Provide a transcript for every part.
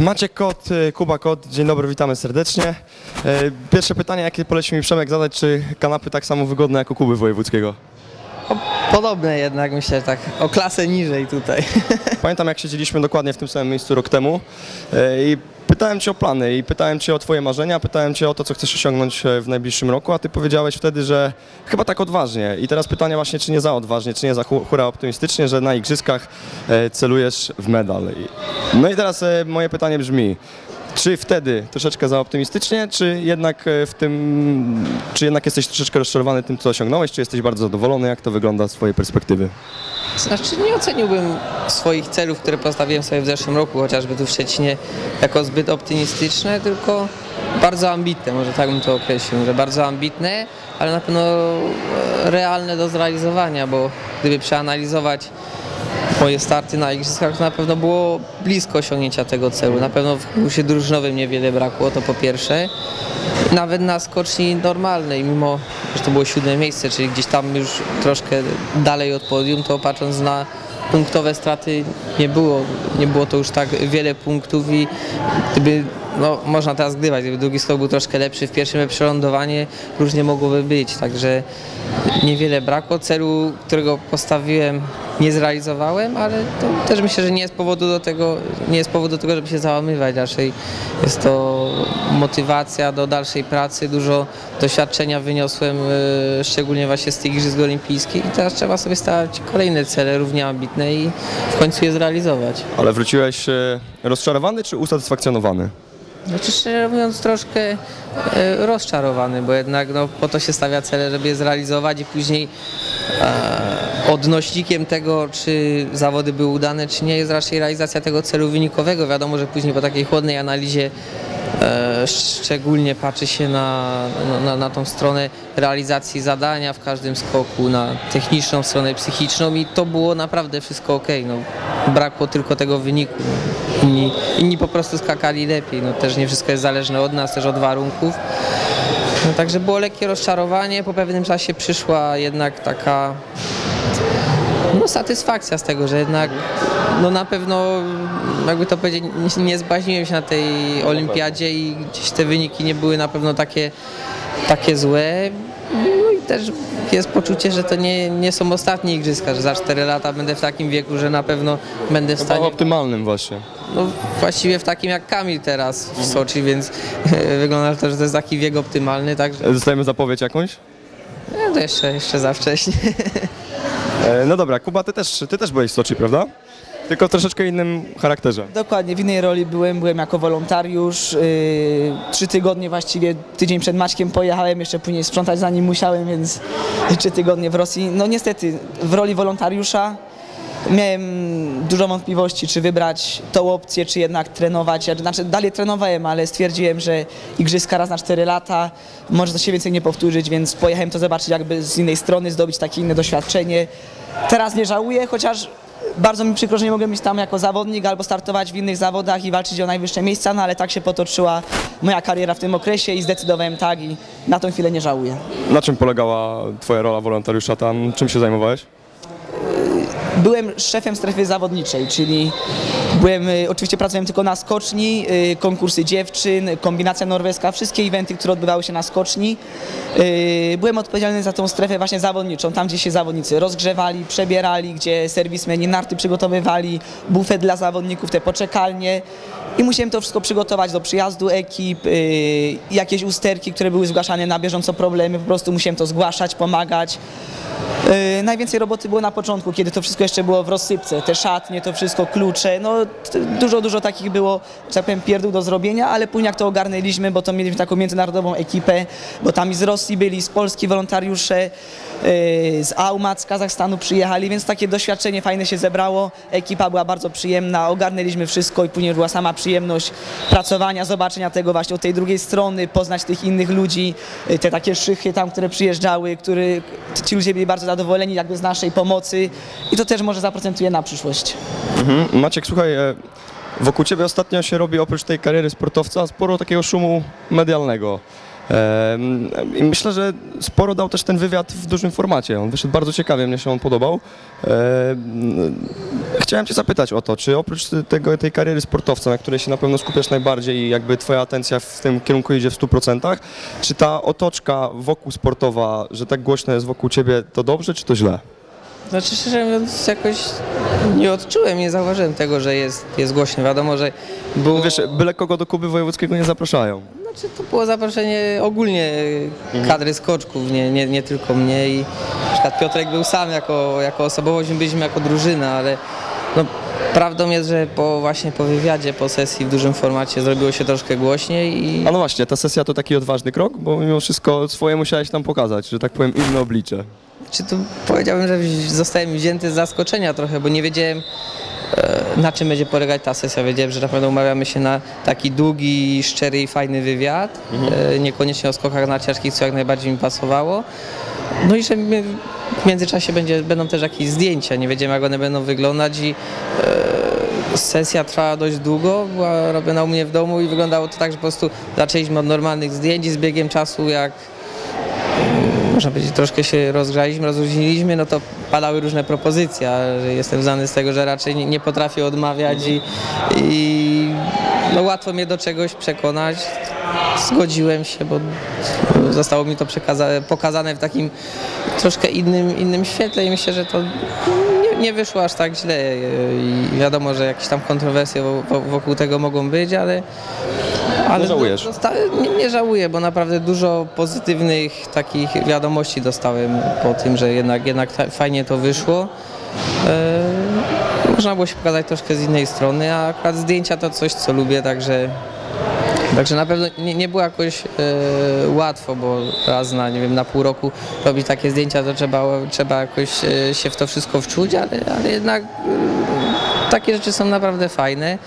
Maciek Kot, y, Kuba Kot, dzień dobry, witamy serdecznie. E, Pierwsze pytanie, jakie poleci mi Przemek zadać, czy kanapy tak samo wygodne jak u Kuby Wojewódzkiego? Podobne jednak, myślę, tak o klasę niżej tutaj. Pamiętam jak siedzieliśmy dokładnie w tym samym miejscu rok temu e, i pytałem Cię o plany i pytałem Cię o Twoje marzenia, pytałem Cię o to, co chcesz osiągnąć e, w najbliższym roku, a Ty powiedziałeś wtedy, że chyba tak odważnie. I teraz pytanie właśnie, czy nie za odważnie, czy nie za hu- hura optymistycznie, że na igrzyskach e, celujesz w medal. No i teraz e, moje pytanie brzmi, czy wtedy troszeczkę za optymistycznie, czy jednak e, w tym, czy jednak jesteś troszeczkę rozczarowany tym, co osiągnąłeś, czy jesteś bardzo zadowolony, jak to wygląda z Twojej perspektywy? Znaczy nie oceniłbym swoich celów, które postawiłem sobie w zeszłym roku, chociażby tu w Szczecinie, jako zbyt optymistyczne, tylko bardzo ambitne, może tak bym to określił, że bardzo ambitne, ale na pewno e, realne do zrealizowania, bo gdyby przeanalizować moje starty na igrzyskach, na pewno było blisko osiągnięcia tego celu. Na pewno w kursie drużynowym niewiele brakło, to po pierwsze. Nawet na skoczni normalnej, mimo że to było siódme miejsce, czyli gdzieś tam już troszkę dalej od podium, to patrząc na punktowe straty nie było, nie było to już tak wiele punktów i gdyby, no można teraz gdywać, gdyby drugi skok był troszkę lepszy w pierwszym przelądowanie, różnie mogłoby być, także niewiele brakło. Celu, którego postawiłem nie zrealizowałem, ale to też myślę, że nie jest powodu do tego, nie jest powodu do tego, żeby się załamywać. Raczej jest to motywacja do dalszej pracy. Dużo doświadczenia wyniosłem, e, szczególnie właśnie z tych Igrzysk Olimpijskich i teraz trzeba sobie stawiać kolejne cele równie ambitne i w końcu je zrealizować. Ale wróciłeś e, rozczarowany czy usatysfakcjonowany? Znaczy szczerze mówiąc troszkę e, rozczarowany, bo jednak no, po to się stawia cele, żeby je zrealizować i później e, odnośnikiem tego, czy zawody były udane, czy nie, jest raczej realizacja tego celu wynikowego. Wiadomo, że później po takiej chłodnej analizie e, szczególnie patrzy się na, na, na, na tą stronę realizacji zadania w każdym skoku, na techniczną stronę psychiczną i to było naprawdę wszystko ok. No, brakło tylko tego wyniku. Inni, inni po prostu skakali lepiej. No, też nie wszystko jest zależne od nas, też od warunków. No, także było lekkie rozczarowanie. Po pewnym czasie przyszła jednak taka no, satysfakcja z tego, że jednak no, na pewno, jakby to powiedzieć, nie- zbaźniłem się na tej olimpiadzie i gdzieś te wyniki nie były na pewno takie, takie złe. No i też jest poczucie, że to nie, nie są ostatnie igrzyska, że za 4 lata będę w takim wieku, że na pewno będę w Chyba stanie optymalnym właśnie. no, właściwie w takim jak Kamil teraz w Soczi, więc wygląda to, że to jest taki wiek optymalny, także Dostajemy zapowiedź jakąś? no, to jeszcze, jeszcze za wcześnie. E, No dobra, Kuba, ty też, ty też byłeś w Soczi, prawda? Tylko w troszeczkę innym charakterze. Dokładnie, w innej roli byłem, byłem jako wolontariusz. Yy, trzy tygodnie właściwie, tydzień przed Maćkiem pojechałem, jeszcze później sprzątać zanim musiałem, więc trzy tygodnie w Rosji. No niestety, w roli wolontariusza miałem dużo wątpliwości, czy wybrać tą opcję, czy jednak trenować. Znaczy, dalej trenowałem, ale stwierdziłem, że igrzyska raz na 4 lata, może to się więcej nie powtórzyć, więc pojechałem to zobaczyć jakby z innej strony, zdobyć takie inne doświadczenie. Teraz nie żałuję, chociaż bardzo mi przykro, że nie mogę być tam jako zawodnik albo startować w innych zawodach i walczyć o najwyższe miejsca, no ale tak się potoczyła moja kariera w tym okresie i zdecydowałem tak i na tą chwilę nie żałuję. Na czym polegała twoja rola wolontariusza tam? Czym się zajmowałeś? Byłem szefem strefy zawodniczej, czyli byłem, oczywiście pracowałem tylko na skoczni, y, konkursy dziewczyn, kombinacja norweska, wszystkie eventy, które odbywały się na skoczni. Y, Byłem odpowiedzialny za tą strefę właśnie zawodniczą, tam gdzie się zawodnicy rozgrzewali, przebierali, gdzie serwismeni narty przygotowywali, bufet dla zawodników, te poczekalnie. I musiałem to wszystko przygotować do przyjazdu ekip, y, jakieś usterki, które były zgłaszane na bieżąco problemy, po prostu musiałem to zgłaszać, pomagać. Yy, najwięcej roboty było na początku, kiedy to wszystko jeszcze było w rozsypce, te szatnie, to wszystko, klucze, no dużo, dużo takich było, że tak powiem, pierdół do zrobienia, ale później jak to ogarnęliśmy, bo to mieliśmy taką międzynarodową ekipę, bo tam i z Rosji byli, z Polski wolontariusze, yy, z Aumat, z Kazachstanu przyjechali, więc takie doświadczenie fajne się zebrało, ekipa była bardzo przyjemna, ogarnęliśmy wszystko i później była sama przyjemność pracowania, zobaczenia tego właśnie od tej drugiej strony, poznać tych innych ludzi, yy, te takie szychy tam, które przyjeżdżały, który, ci ludzie byli bardzo zadowoleni jakby z naszej pomocy i to też może zaprocentuje na przyszłość. Mhm. Maciek, słuchaj, e, wokół ciebie ostatnio się robi oprócz tej kariery sportowca sporo takiego szumu medialnego. I myślę, że sporo dał też ten wywiad w dużym formacie. On wyszedł bardzo ciekawie, mnie się on podobał. Em, Chciałem Cię zapytać o to, czy oprócz tego, tej kariery sportowca, na której się na pewno skupiasz najbardziej i jakby Twoja atencja w tym kierunku idzie w 100%, czy ta otoczka wokół sportowa, że tak głośno jest wokół Ciebie, to dobrze, czy to źle? Znaczy szczerze mówiąc jakoś nie odczułem, nie zauważyłem tego, że jest, jest głośno. Wiadomo, że było... Wiesz, byle kogo do Kuby Wojewódzkiego nie zapraszają. Znaczy to było zaproszenie ogólnie kadry skoczków, nie, nie, nie tylko mnie i na przykład Piotrek był sam jako, jako osobowość, my byliśmy jako drużyna, ale no, prawdą jest, że po właśnie po wywiadzie, po sesji w dużym formacie zrobiło się troszkę głośniej i A no właśnie, ta sesja to taki odważny krok, bo mimo wszystko swoje musiałeś tam pokazać, że tak powiem inne oblicze. Czy tu powiedziałbym, że zostałem wzięty z zaskoczenia trochę, bo nie wiedziałem e, na czym będzie polegać ta sesja. Wiedziałem, że naprawdę umawiamy się na taki długi, szczery i fajny wywiad, e, niekoniecznie o skokach narciarskich, co jak najbardziej mi pasowało. No i że w międzyczasie będzie, będą też jakieś zdjęcia, nie wiedziałem jak one będą wyglądać i e, sesja trwała dość długo, była robiona u mnie w domu i wyglądało to tak, że po prostu zaczęliśmy od normalnych zdjęć i z biegiem czasu jak można powiedzieć, troszkę się rozgrzaliśmy, rozluźniliśmy, no to padały różne propozycje, jestem znany z tego, że raczej nie, potrafię odmawiać i, i no łatwo mnie do czegoś przekonać. Zgodziłem się, bo zostało mi to pokazane w takim troszkę innym, innym świetle i myślę, że to nie, wyszło aż tak źle i wiadomo, że jakieś tam kontrowersje wo- wo- wokół tego mogą być, ale ale Nie żałujesz? do- dosta- nie, nie żałuję, bo naprawdę dużo pozytywnych takich wiadomości dostałem po tym, że jednak, jednak ta, fajnie to wyszło. E, można było się pokazać troszkę z innej strony, a akurat zdjęcia to coś, co lubię, także, także na pewno nie, nie było jakoś e, łatwo, bo raz na, nie wiem, na pół roku robić takie zdjęcia, to trzeba, trzeba jakoś e, się w to wszystko wczuć, ale, ale jednak takie rzeczy są naprawdę fajne.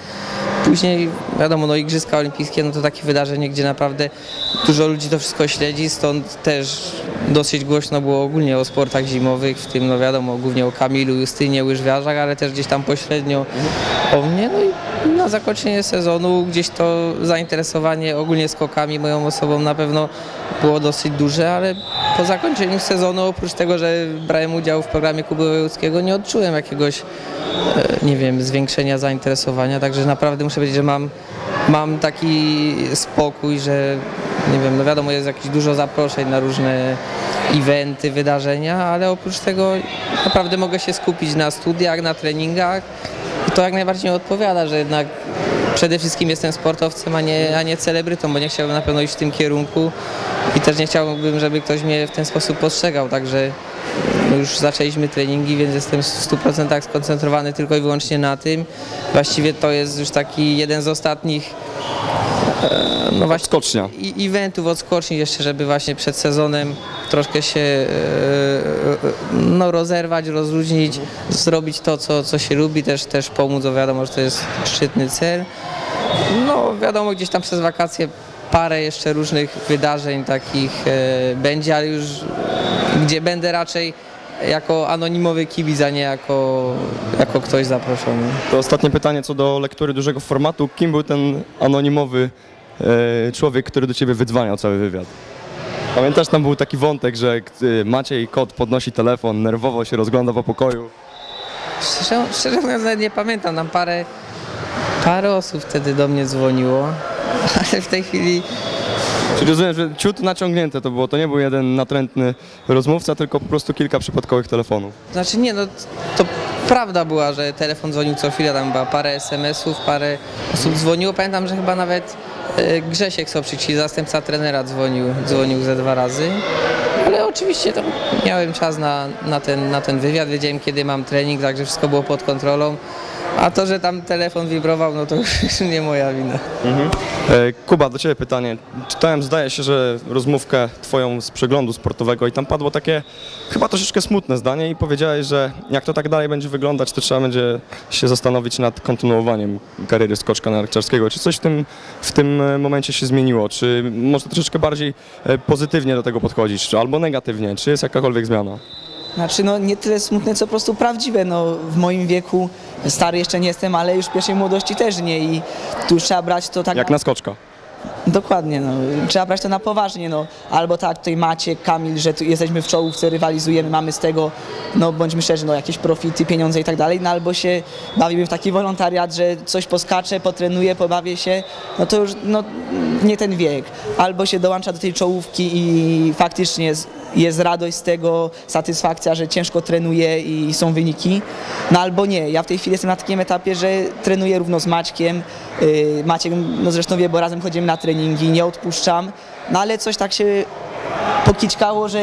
Później, wiadomo, no Igrzyska Olimpijskie, no to takie wydarzenie, gdzie naprawdę dużo ludzi to wszystko śledzi, stąd też dosyć głośno było ogólnie o sportach zimowych, w tym, no wiadomo, głównie o Kamilu, Justynie, łyżwiarzach, ale też gdzieś tam pośrednio o mnie. No i na zakończenie sezonu gdzieś to zainteresowanie ogólnie skokami moją osobą na pewno było dosyć duże, ale po zakończeniu sezonu, oprócz tego, że brałem udział w programie Kuby Wojewódzkiego, nie odczułem jakiegoś e, nie wiem, zwiększenia zainteresowania, także naprawdę muszę powiedzieć, że mam, mam taki spokój, że nie wiem, no wiadomo, jest jakieś dużo zaproszeń na różne eventy, wydarzenia, ale oprócz tego naprawdę mogę się skupić na studiach, na treningach to jak najbardziej mi odpowiada, że jednak przede wszystkim jestem sportowcem, a nie, a nie celebrytą, bo nie chciałbym na pewno iść w tym kierunku i też nie chciałbym, żeby ktoś mnie w ten sposób postrzegał, także już zaczęliśmy treningi, więc jestem w 100% skoncentrowany tylko i wyłącznie na tym. Właściwie to jest już taki jeden z ostatnich e, no właśnie Skocznia. i eventów od skoczni jeszcze, żeby właśnie przed sezonem troszkę się e, e, no, rozerwać, rozluźnić, zrobić to, co, co się lubi, też, też pomóc, bo wiadomo, że to jest szczytny cel. No wiadomo, gdzieś tam przez wakacje parę jeszcze różnych wydarzeń takich e, będzie, ale już gdzie będę raczej jako anonimowy kibic, a nie jako, jako ktoś zaproszony. To ostatnie pytanie co do lektury dużego formatu. Kim był ten anonimowy e, człowiek, który do ciebie wydzwaniał cały wywiad? Pamiętasz, tam był taki wątek, że e, Maciej Kot podnosi telefon, nerwowo się rozgląda po pokoju. Szczerze, szczerze mówiąc, nawet nie pamiętam, tam parę, parę osób wtedy do mnie dzwoniło, ale w tej chwili Czyli rozumiem, że ciut naciągnięte to było, to nie był jeden natrętny rozmówca, tylko po prostu kilka przypadkowych telefonów. Znaczy nie, no to prawda była, że telefon dzwonił co chwilę, tam była parę SMS-ów, parę osób dzwoniło. Pamiętam, że chyba nawet e, Grzesiek Soprzyk, czyli zastępca trenera dzwonił, dzwonił ze dwa razy. Ale oczywiście tam miałem czas na, na, ten, na ten wywiad, wiedziałem kiedy mam trening, także wszystko było pod kontrolą. A to, że tam telefon wibrował, no to już nie moja wina. E, Kuba, do Ciebie pytanie. Czytałem, zdaje się, że rozmówkę Twoją z przeglądu sportowego i tam padło takie chyba troszeczkę smutne zdanie i powiedziałeś, że jak to tak dalej będzie wyglądać, to trzeba będzie się zastanowić nad kontynuowaniem kariery skoczka narciarskiego. Czy coś w tym, w tym e, momencie się zmieniło? Czy może troszeczkę bardziej e, pozytywnie do tego podchodzisz, czy albo negatywnie? Czy jest jakakolwiek zmiana? Znaczy no nie tyle smutne, co po prostu prawdziwe. No, w moim wieku, stary jeszcze nie jestem, ale już w pierwszej młodości też nie i tu trzeba brać to tak... Jak na skoczka? Dokładnie, no. trzeba brać to na poważnie. No. Albo tak, tutaj macie Kamil, że jesteśmy w czołówce, rywalizujemy, mamy z tego, no bądźmy szczerzy, no, jakieś profity, pieniądze i tak dalej, no albo się bawimy w taki wolontariat, że coś poskaczę, potrenuję, pobawię się, no to już no, nie ten wiek. Albo się dołącza do tej czołówki i faktycznie jest, jest radość z tego, satysfakcja, że ciężko trenuje i są wyniki, no albo nie. Ja w tej chwili jestem na takim etapie, że trenuję równo z Maćkiem, Yy, Maciek no zresztą wie, bo razem chodzimy na treningi, nie odpuszczam, no ale coś tak się pokićkało, że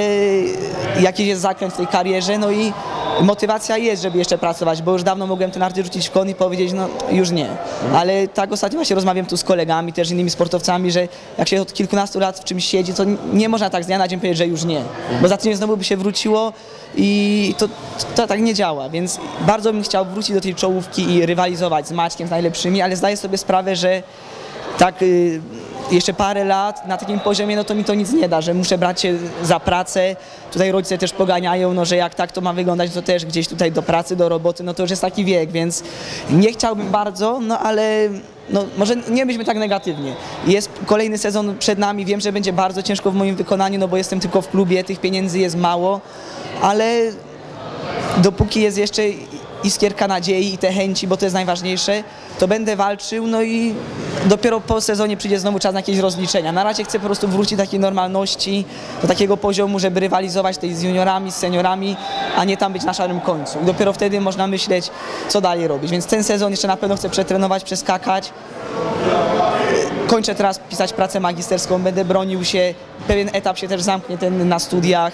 jakiś jest zakręt w tej karierze, no i motywacja jest, żeby jeszcze pracować, bo już dawno mogłem ten narty rzucić w kon i powiedzieć, no już nie. Ale tak ostatnio właśnie rozmawiam tu z kolegami, też innymi sportowcami, że jak się od kilkunastu lat w czymś siedzi, to nie można tak z dnia na dzień powiedzieć, że już nie. Bo za tydzień znowu by się wróciło i to, to tak nie działa, więc bardzo bym chciał wrócić do tej czołówki i rywalizować z Maćkiem, z najlepszymi, ale zdaję sobie sprawę, że tak y, jeszcze parę lat na takim poziomie, no to mi to nic nie da, że muszę brać się za pracę. Tutaj rodzice też poganiają, no że jak tak to ma wyglądać, to też gdzieś tutaj do pracy, do roboty, no to już jest taki wiek, więc nie chciałbym bardzo, no ale no, może nie byśmy tak negatywnie. Jest kolejny sezon przed nami, wiem, że będzie bardzo ciężko w moim wykonaniu, no bo jestem tylko w klubie, tych pieniędzy jest mało, ale dopóki jest jeszcze iskierka nadziei i te chęci, bo to jest najważniejsze, to będę walczył, no i dopiero po sezonie przyjdzie znowu czas na jakieś rozliczenia. Na razie chcę po prostu wrócić do takiej normalności, do takiego poziomu, żeby rywalizować z juniorami, z seniorami, a nie tam być na szarym końcu. I dopiero wtedy można myśleć, co dalej robić. Więc ten sezon jeszcze na pewno chcę przetrenować, przeskakać. Kończę teraz pisać pracę magisterską, będę bronił się, pewien etap się też zamknie ten na studiach.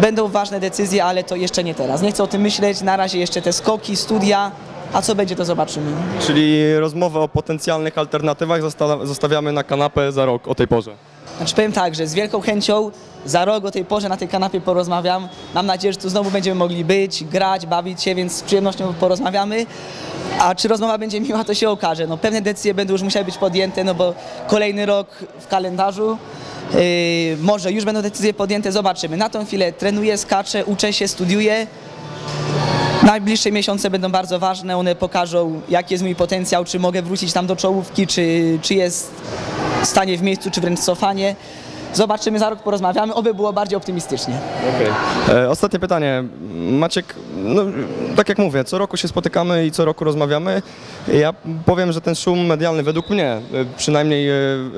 Będą ważne decyzje, ale to jeszcze nie teraz. Nie chcę o tym myśleć, na razie jeszcze te skoki, studia, a co będzie to zobaczymy. Czyli rozmowę o potencjalnych alternatywach zosta- zostawiamy na kanapę za rok o tej porze. Znaczy powiem tak, że z wielką chęcią za rok o tej porze na tej kanapie porozmawiam. Mam nadzieję, że tu znowu będziemy mogli być, grać, bawić się, więc z przyjemnością porozmawiamy. A czy rozmowa będzie miła, to się okaże. No, pewne decyzje będą już musiały być podjęte, no bo kolejny rok w kalendarzu. Yy, może już będą decyzje podjęte, zobaczymy. Na tą chwilę trenuję, skaczę, uczę się, studiuję. Najbliższe miesiące będą bardzo ważne, one pokażą jaki jest mój potencjał, czy mogę wrócić tam do czołówki, czy, czy jest stanie w miejscu, czy wręcz cofanie. Zobaczymy, za rok porozmawiamy, oby było bardziej optymistycznie. E, ostatnie pytanie. Maciek, no, tak jak mówię, co roku się spotykamy i co roku rozmawiamy. Ja powiem, że ten szum medialny według mnie, e, przynajmniej e,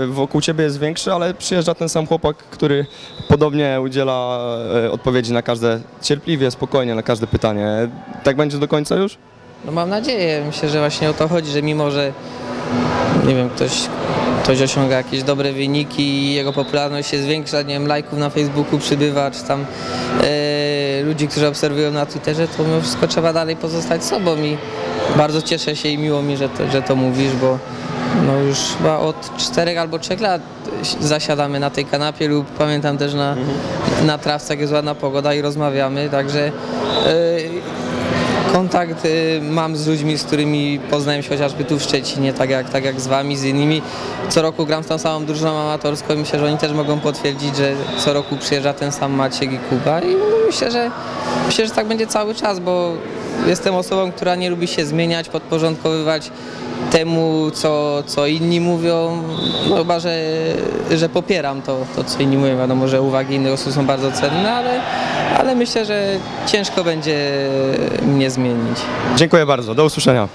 wokół ciebie jest większy, ale przyjeżdża ten sam chłopak, który podobnie udziela e, odpowiedzi na każde, cierpliwie, spokojnie na każde pytanie. Tak będzie do końca już? No mam nadzieję, myślę, że właśnie o to chodzi, że mimo, że nie wiem, ktoś, ktoś osiąga jakieś dobre wyniki i jego popularność się zwiększa, nie wiem, lajków na Facebooku przybywa, czy tam e, ludzi, którzy obserwują na Twitterze, to mimo wszystko trzeba dalej pozostać sobą i bardzo cieszę się i miło mi, że to, że to mówisz, bo no już chyba od czterech albo trzech lat zasiadamy na tej kanapie lub pamiętam też na, na trawce, jak jest ładna pogoda i rozmawiamy, także e, kontakt y, mam z ludźmi, z którymi poznałem się chociażby tu w Szczecinie, tak jak, tak jak z wami, z innymi. Co roku gram z tą samą drużyną amatorską i myślę, że oni też mogą potwierdzić, że co roku przyjeżdża ten sam Maciek i Kuba i myślę, że myślę, że tak będzie cały czas, bo jestem osobą, która nie lubi się zmieniać, podporządkowywać temu, co, co inni mówią, no chyba, że, że popieram to, to, co inni mówią. Wiadomo, że uwagi innych osób są bardzo cenne, ale, ale myślę, że ciężko będzie mnie zmienić. Dziękuję bardzo, do usłyszenia.